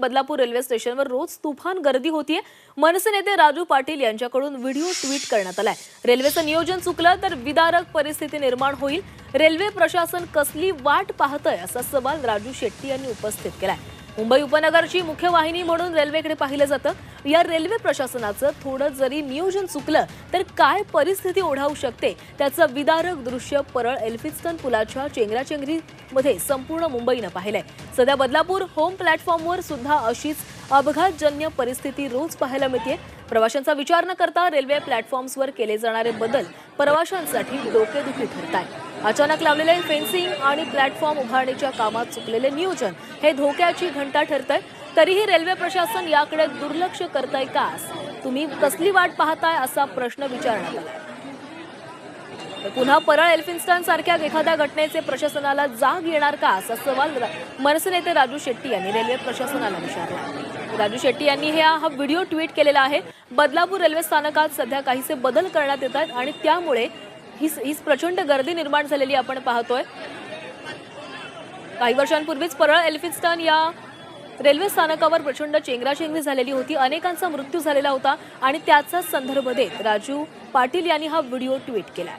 Badlapur railway स्टेशनवर रोज तुफान गर्दी होतीये. मनसे नेते राजू पाटील यांच्याकडून व्हिडिओ ट्विट करण्यात आलाय. रेल्वेचं नियोजन चुकलं तर विदारक परिस्थिती निर्माण होईल. रेल्वे प्रशासन कसली वाट पाहतंय असा सवाल राजू शेट्टी यांनी उपस्थित केलाय. मुंबई उपनगरची मुख्य वाहिनी म्हणून रेल्वेकडे पाहिलं जातं. या रेल्वे प्रशासनाचं थोडं जरी नियोजन चुकलं तर काय परिस्थिती ओढावू शकते? त्याचं विदारक दृश्य परळ एल्फिन्स्टन पुलाच्या चेंगराचेंगरीमध्ये संपूर्ण मुंबईनं पाहिलंय. सध्या बदलापूर होम प्लॅटफॉर्मवर सुद्धा अशीच अपघातजन्य परिस्थिती रोज पाहायला मिळते प्रवाशांचा विचार न करता रेल्वे प्लॅटफॉर्म्सवर केले जाणारे बदल प्रवाशांसाठी डोकेदुखी ठरत आहे अचानक लावलेले फेन्सिंग आणि प्लॅटफॉर्म उभारणीच्या कामात चुकलेले नियोजन हे धोक्याची घंटा ठरतंय. तरीही रेल्वे प्रशासन याकडे दुर्लक्ष करताय का? तुम्ही कसली वाट पाहताय असा प्रश्न विचारण्यात आला. पुन्हा परळ एल्फिन्स्टन सारख्या एखाद्या घटनेचे प्रशासनाला जाग येणार का असा सवाल मनसे नेते राजू शेट्टी यांनी रेल्वे प्रशासनाला विचारला. राजू शेट्टी यांनी हे हा व्हिडिओ ट्विट केलेला आहे. बदलापूर रेल्वे स्थानकात सध्या काहीसे बदल करण्यात येत आहेत आणि त्यामुळे ही हीच प्रचंड गर्दी निर्माण झालेली आपण पाहतोय. काही वर्षांपूर्वीच परळ एल्फिन्स्टन या रेल्वे स्थानकावर प्रचंड चेंगराचेंगरी झालेली होती. अनेकांचा मृत्यू झालेला होता आणि त्याचाच संदर्भ देत राजू पाटील यांनी हा व्हिडिओ ट्विट केला